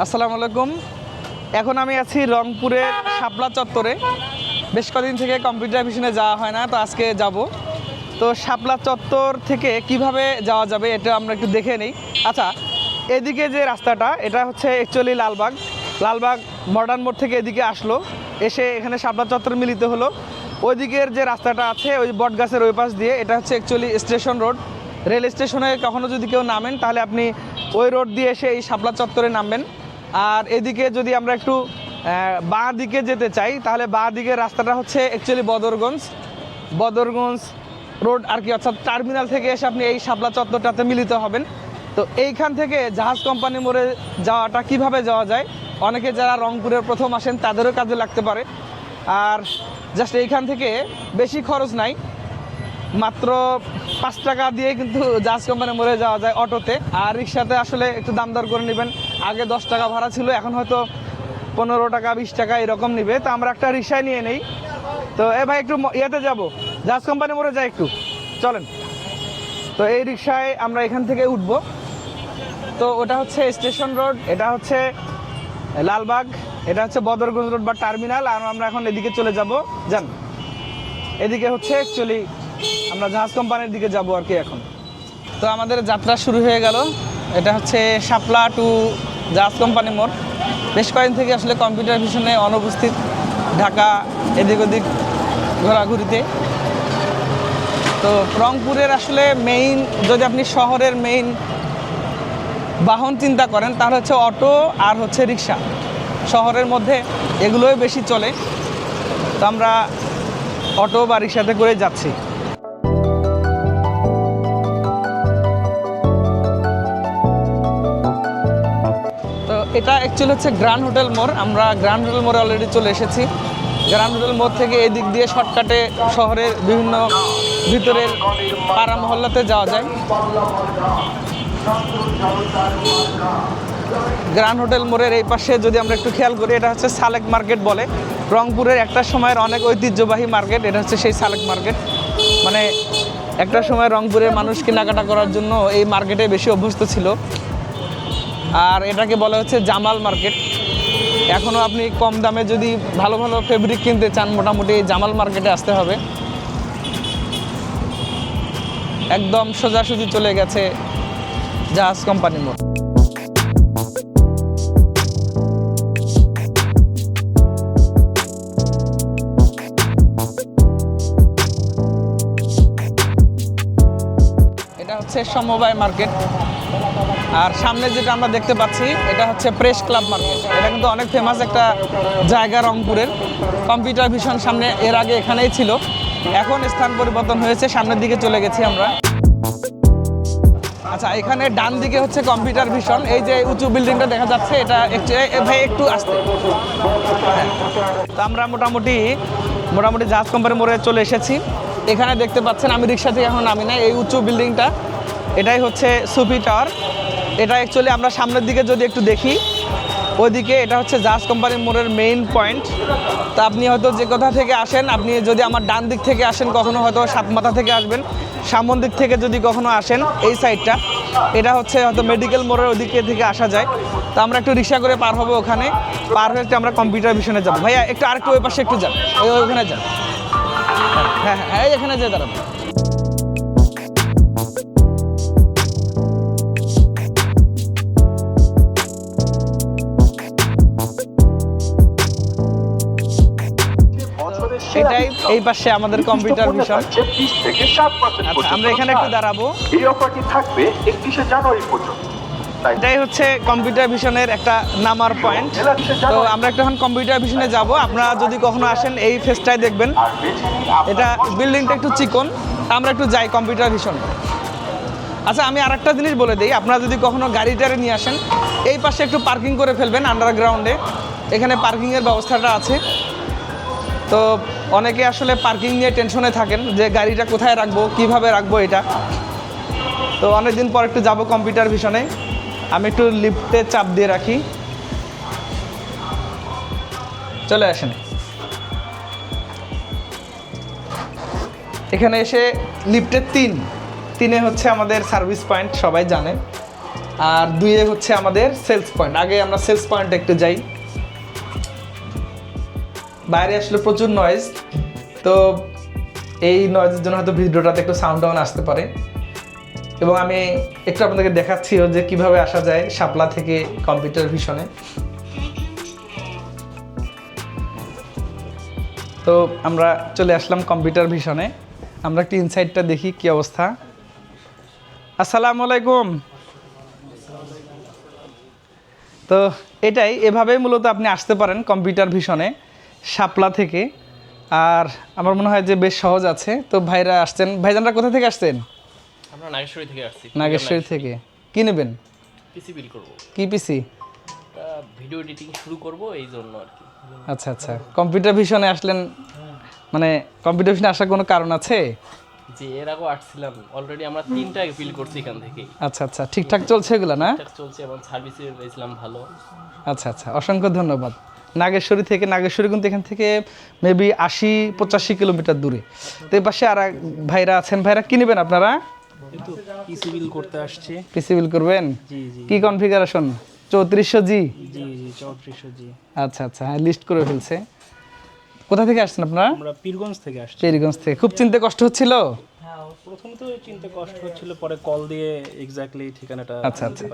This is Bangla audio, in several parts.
আসসালামু আলাইকুম। এখন আমি আছি রংপুরের শাপলা চত্বরে। বেশ কদিন থেকে কম্পিউটার ভিশনে যাওয়া হয় না, তো আজকে যাব। তো শাপলা চত্বর থেকে কীভাবে যাওয়া যাবে এটা আমরা একটু দেখে নিই। আচ্ছা এদিকে যে রাস্তাটা, এটা হচ্ছে অ্যাকচুয়ালি লালবাগ। লালবাগ মডার্ন মোড় থেকে এদিকে আসলো। এসে এখানে শাপলা চত্বর মিলিত হলো। ওইদিকের যে রাস্তাটা আছে, ওই বটগাছের ওই পাশ দিয়ে, এটা হচ্ছে অ্যাকচুয়ালি স্টেশন রোড রেল স্টেশনে কখনো যদি কেউ নামেন, তাহলে আপনি ওই রোড দিয়ে এসে এই শাপলা চত্বরে নামবেন। আর এদিকে যদি আমরা একটু বাঁ দিকে যেতে চাই, তাহলে বাঁ দিকের রাস্তাটা হচ্ছে অ্যাকচুয়ালি বদরগঞ্জ। বদরগঞ্জ রোড আর কি, অর্থাৎ টার্মিনাল থেকে এসে আপনি এই শাপলা চত্বরটাতে মিলিত হবেন। তো এইখান থেকে জাহাজ কোম্পানি মোড়ে যাওয়াটা কীভাবে যাওয়া যায়? অনেকে যারা রংপুরের প্রথম আসেন, তাদেরও কাজে লাগতে পারে। আর জাস্ট এইখান থেকে বেশি খরচ নাই, মাত্র পাঁচ টাকা দিয়ে কিন্তু জাহাজ কোম্পানি মোড়ে যাওয়া যায় অটোতে। আর রিক্সাতে আসলে একটু দাম দর করে নেবেন। আগে দশ টাকা ভাড়া ছিল, এখন হয়তো পনেরো টাকা, বিশ টাকা এরকম নিবে। তো আমরা একটা রিক্সায় নিয়ে নেই। তো এ ভাই একটু ইয়েতে যাব। জাহাজ কোম্পানি মোড়ে যাই একটু। চলেন। তো এই রিক্সায় আমরা এখান থেকে উঠব। তো ওটা হচ্ছে স্টেশন রোড, এটা হচ্ছে লালবাগ, এটা হচ্ছে বদরগঞ্জ রোড বা টার্মিনাল, আর আমরা এখন এদিকে চলে যাব। যান। এদিকে হচ্ছে অ্যাকচুয়ালি আমরা জাহাজ কোম্পানির দিকে যাব আর কি এখন। তো আমাদের যাত্রা শুরু হয়ে গেল। এটা হচ্ছে শাপলা টু জাহাজ কোম্পানি মোড়। বেশ কয়েকদিন থেকে আসলে কম্পিউটার ভিশনে অনুপস্থিত ঢাকা এদিক ওদিক ঘোরাঘুরিতে। তো রংপুরের আসলে মেইন যদি আপনি শহরের মেইন বাহন চিন্তা করেন, তাহলে হচ্ছে অটো আর হচ্ছে রিক্সা। শহরের মধ্যে এগুলোই বেশি চলে। তো আমরা অটো বা রিক্সাতে করে যাচ্ছি। এটা অ্যাকচুয়ালি হচ্ছে গ্র্যান্ড হোটেল মোড় আমরা গ্র্যান্ড হোটেল মোড়ে অলরেডি চলে এসেছি। গ্র্যান্ড হোটেল মোড় থেকে এই দিক দিয়ে শর্টকাটে শহরের বিভিন্ন ভিতরের পাড়া মহল্লাতে যাওয়া যায়। গ্র্যান্ড হোটেল মোড়ের এই পাশে যদি আমরা একটু খেয়াল করি, এটা হচ্ছে সালেক মার্কেট বলে। রংপুরের একটা সময়ের অনেক ঐতিহ্যবাহী মার্কেট এটা হচ্ছে সেই সালেক মার্কেট মানে একটা সময় রংপুরের মানুষ কেনাকাটা করার জন্য এই মার্কেটে বেশি অভ্যস্ত ছিল। আর এটাকে বলা হচ্ছে জামাল মার্কেট। এখনও আপনি কম দামে যদি ভালো ভালো ফেব্রিক কিনতে চান, মোটামুটি জামাল মার্কেটে আসতে হবে। একদম সোজাসুজি চলে গেছে জাহাজ কোম্পানি মোড় এটা হচ্ছে সমবায় মার্কেট। আর সামনে যেটা আমরা দেখতে পাচ্ছি, এটা হচ্ছে প্রেস ক্লাব মার্কেট এটা কিন্তু অনেক ফেমাস একটা জায়গা রংপুরের। কম্পিউটার ভিশন সামনে এর আগে এখানেই ছিল। এখন স্থান পরিবর্তন হয়েছে, সামনের দিকে চলে গেছি আমরা। আচ্ছা এখানে ডান দিকে হচ্ছে কম্পিউটার ভিশন এই যে উঁচু বিল্ডিংটা দেখা যাচ্ছে, এটা ভাই, একটু আসতে। তো আমরা মোটামুটি মোটামুটি জাহাজ কোম্পানি মোড়ে চলে এসেছি। এখানে দেখতে পাচ্ছেন, আমি রিক্সা থেকে এখন নামি না, এই উঁচু বিল্ডিংটা এটাই হচ্ছে সুপি টাওয়ার এটা অ্যাকচুয়ালি আমরা সামনের দিকে যদি একটু দেখি, ওইদিকে এটা হচ্ছে জাহাজ কোম্পানি মোড়ের মেইন পয়েন্ট তা আপনি হয়তো যে কোথা থেকে আসেন, আপনি যদি আমার ডান দিক থেকে আসেন, কখনো হয়তো সাতমাথা থেকে আসবেন। সামন দিক থেকে যদি কখনো আসেন, এই সাইডটা এটা হচ্ছে হয়তো মেডিকেল মোড়ের ওদিকে থেকে আসা যায়। তো আমরা একটু রিক্সা করে পার হব ওখানে। পার হয়ে একটু আমরা কম্পিউটার ভিশনে যাব। ভাইয়া, একটু আরেকটু ওই পাশে একটু যান। ওই ওখানে যান। হ্যাঁ হ্যাঁ এখানে যে দাঁড়াবো এটাই এই পাশে আমাদের কম্পিউটার ভিশন থেকে আচ্ছা আমরা এখানে একটু দাঁড়াবো। এই অফারটি থাকবে একত্রিশে জানুয়ারি পর্যন্ত। এটাই হচ্ছে কম্পিউটার ভিশনের একটা নামার পয়েন্ট তো আমরা একটা এখন কম্পিউটার ভিশনে যাব। আপনারা যদি কখনো আসেন এই ফেসটাই দেখবেন। আর এটা বিল্ডিংটা একটু চিকন। আমরা একটু যাই কম্পিউটার ভিশন আচ্ছা আমি আরেকটা জিনিস বলে দিই। আপনারা যদি কখনো গাড়ি টাড়ি নিয়ে আসেন এই পাশে একটু পার্কিং করে ফেলবেন আন্ডারগ্রাউন্ডে এখানে পার্কিংয়ের ব্যবস্থাটা আছে। তো অনেকে আসলে পার্কিং নিয়ে টেনশনে থাকেন যে গাড়িটা কোথায় রাখব, কীভাবে রাখব এটা। তো অনেকদিন পর একটু যাব কম্পিউটার ভিশনে আমি একটু লিফটে চাপ দিয়ে রাখি। চলে আসেন। এখানে এসে লিফটের তিন। তিনে হচ্ছে আমাদের সার্ভিস পয়েন্ট সবাই জানে। আর দুইয়ে হচ্ছে আমাদের সেলস পয়েন্ট আগে আমরা সেলস পয়েন্টে একটু যাই। বাইরে আসলে প্রচুর নয়েজ তো এই নয়েজের জন্য হয়তো ভিডিওটাতে একটু সাউন্ড ডাউন আসতে পারে। এবং আমি একটু আপনাদেরকে দেখাচ্ছিও যে কীভাবে আসা যায় শাপলা থেকে কম্পিউটার ভিশনে তো আমরা চলে আসলাম কম্পিউটার ভিশনে আমরা একটু ইনসাইডটা দেখি কি অবস্থা। আসসালামু আলাইকুম। তো এটাই, এভাবেই মূলত আপনি আসতে পারেন কম্পিউটার ভিশনে শাপলা থেকে। আর আমার মনে হয় যে বেশ সহজ আছে। তো ভাইরা আসছেন। ভাইজানরা কোথা থেকে আসছেন? আমরা নাগেশ্বরী থেকে আসছি। নাগেশ্বরী থেকে। কি নেবেন? পিসি বিল করব। কি পিসি? ভিডিও এডিটিং শুরু করব এই জন্য আর কি। আচ্ছা আচ্ছা। কম্পিউটার ভিশনে আসলেন। মানে কম্পিউটার ভিশনে আসার কোনো কারণ আছে? যে এর আগেও আসছিলাম। অলরেডি আমরা তিনটা বিল করছি এখান থেকে আচ্ছা আচ্ছা। ঠিকঠাক চলছে এগুলো না? ঠিকঠাক চলছে এবং সার্ভিসে পেয়েছিলাম ভালো। আচ্ছা আচ্ছা। অসংখ্য ধন্যবাদ। নাগেশ্বরী থেকে নাগেশ্বরী কিন্তু এখান থেকে মেবি আশি পঁচাশি কিলোমিটার দূরে। তো এই পাশে আর ভাইরা আছেন। ভাইরা কি নেবেন আপনারা? করতে আসছে। করবেন? কি কনফিগারেশন চৌত্রিশশো জি আচ্ছা আচ্ছা। হ্যাঁ লিস্ট করে ফেলছে। কোথা থেকে আসছেন আপনারা? আমরা পীরগঞ্জ থেকে আসছি। চেরিগঞ্জ থেকে। খুব চিনতে কষ্ট হচ্ছিল? প্রথম তো চিনতে কষ্ট হচ্ছিল পরে কল দিয়ে এক্স্যাক্টলি ঠিকানাটা আচ্ছা আচ্ছা।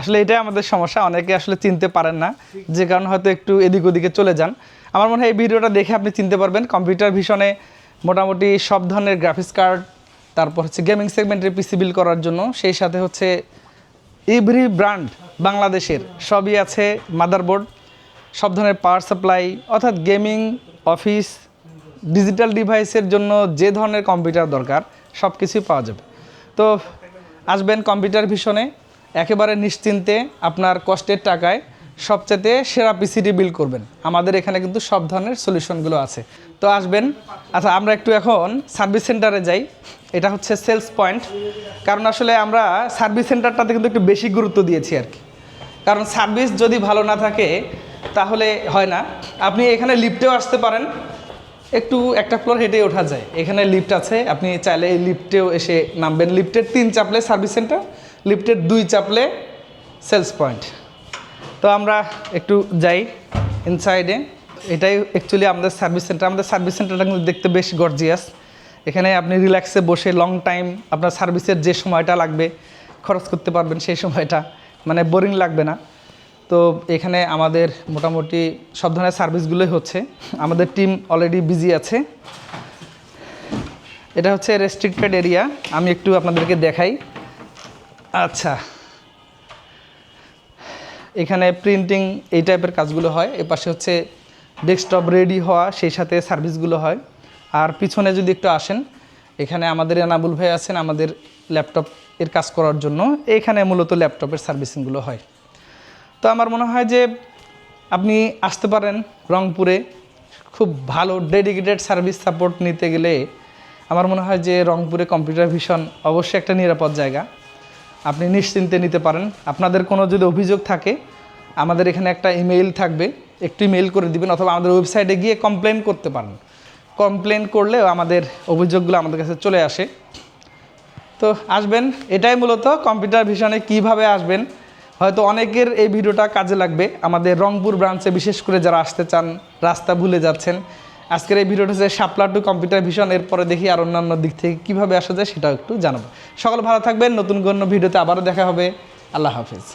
আসলে এটাই আমাদের সমস্যা অনেকে আসলে চিনতে পারেন না যে কারণে হয়তো একটু এদিক ওদিকে চলে যান। আমার মনে হয় এই ভিডিওটা দেখে আপনি চিনতে পারবেন কম্পিউটার ভিশনে মোটামুটি সব ধরনের গ্রাফিক্স কার্ড তারপর হচ্ছে গেমিং সেগমেন্টের পিসি বিল করার জন্য সেই সাথে হচ্ছে এভরি ব্র্যান্ড বাংলাদেশের সবই আছে মাদারবোর্ড সব ধরনের পাওয়ার সাপ্লাই অর্থাৎ গেমিং অফিস ডিজিটাল ডিভাইসের জন্য যে ধরনের কম্পিউটার দরকার সব কিছুই পাওয়া যাবে। তো আসবেন কম্পিউটার ভিশনে একেবারে নিশ্চিন্তে আপনার কষ্টের টাকায় সবচেয়ে সেরা পিসিটি বিল করবেন। আমাদের এখানে কিন্তু সব ধরনের সলিউশনগুলো আছে। তো আসবেন আচ্ছা আমরা একটু এখন সার্ভিস সেন্টারে যাই। এটা হচ্ছে সেলস পয়েন্ট কারণ আসলে আমরা সার্ভিস সেন্টারটাতে কিন্তু একটু বেশি গুরুত্ব দিয়েছি আর কি। কারণ সার্ভিস যদি ভালো না থাকে, তাহলে হয় না। আপনি এখানে লিফটেও আসতে পারেন। একটু একটা ফ্লোর হেঁটে ওঠা যায়। এখানে লিফট আছে। আপনি চাইলে এই লিফটেও এসে নামবেন। লিফটের তিন চাপলে সার্ভিস সেন্টার লিফটের দুই চাপলে সেলস পয়েন্ট তো আমরা একটু যাই ইনসাইডে এটাই অ্যাকচুয়ালি আমাদের সার্ভিস সেন্টার আমাদের সার্ভিস সেন্টারটা কিন্তু দেখতে বেশ গর্জিয়াস এখানে আপনি রিল্যাক্সে বসে লং টাইম আপনার সার্ভিসের যে সময়টা লাগবে, খরচ করতে পারবেন সেই সময়টা। মানে বোরিং লাগবে না। তো এখানে আমাদের মোটামুটি সব ধরনের সার্ভিসগুলোই হচ্ছে। আমাদের টিম অলরেডি বিজি আছে। এটা হচ্ছে রেস্ট্রিক্টেড এরিয়া আমি একটু আপনাদেরকে দেখাই। আচ্ছা। এখানে প্রিন্টিং এই টাইপের কাজগুলো হয়। এ পাশে হচ্ছে ডেস্কটপ রেডি হওয়া, সেই সাথে সার্ভিসগুলো হয়। আর পিছনে যদি একটু আসেন, এখানে আমাদের এনাবুল ভাই আছেন আমাদের ল্যাপটপ এর কাজ করার জন্য। এখানে মূলত ল্যাপটপের সার্ভিসিংগুলো হয়। তো আমার মনে হয় যে আপনি আসতে পারেন রংপুরে। খুব ভালো ডেডিকেটেড সার্ভিস সাপোর্ট নিতে গেলে আমার মনে হয় যে রংপুরে কম্পিউটার ভিশন অবশ্যই একটা নিরাপদ জায়গা। আপনি নিশ্চিন্তে নিতে পারেন। আপনাদের কোনো যদি অভিযোগ থাকে, আমাদের এখানে একটা ইমেইল থাকবে। একটু ইমেইল করে দিবেন অথবা আমাদের ওয়েবসাইটে গিয়ে কমপ্লেন করতে পারেন। কমপ্লেন করলেও আমাদের অভিযোগগুলো আমাদের কাছে চলে আসে। তো আসবেন, এটাই মূলত কম্পিউটার ভিশনে কীভাবে আসবেন হয়তো অনেকের এই ভিডিওটা কাজে লাগবে। আমাদের রংপুর ব্রাঞ্চে বিশেষ করে যারা আসতে চান, রাস্তা ভুলে যাচ্ছেন, আজকের এই ভিডিওটা হচ্ছে শাপলা টু কম্পিউটার ভিশন এরপরে দেখি আর অন্যান্য দিক থেকে কীভাবে আসা যায় সেটাও একটু জানাব। সকল ভালো থাকবেন, নতুন কোনো ভিডিওতে আবারও দেখা হবে। আল্লাহ হাফিজ।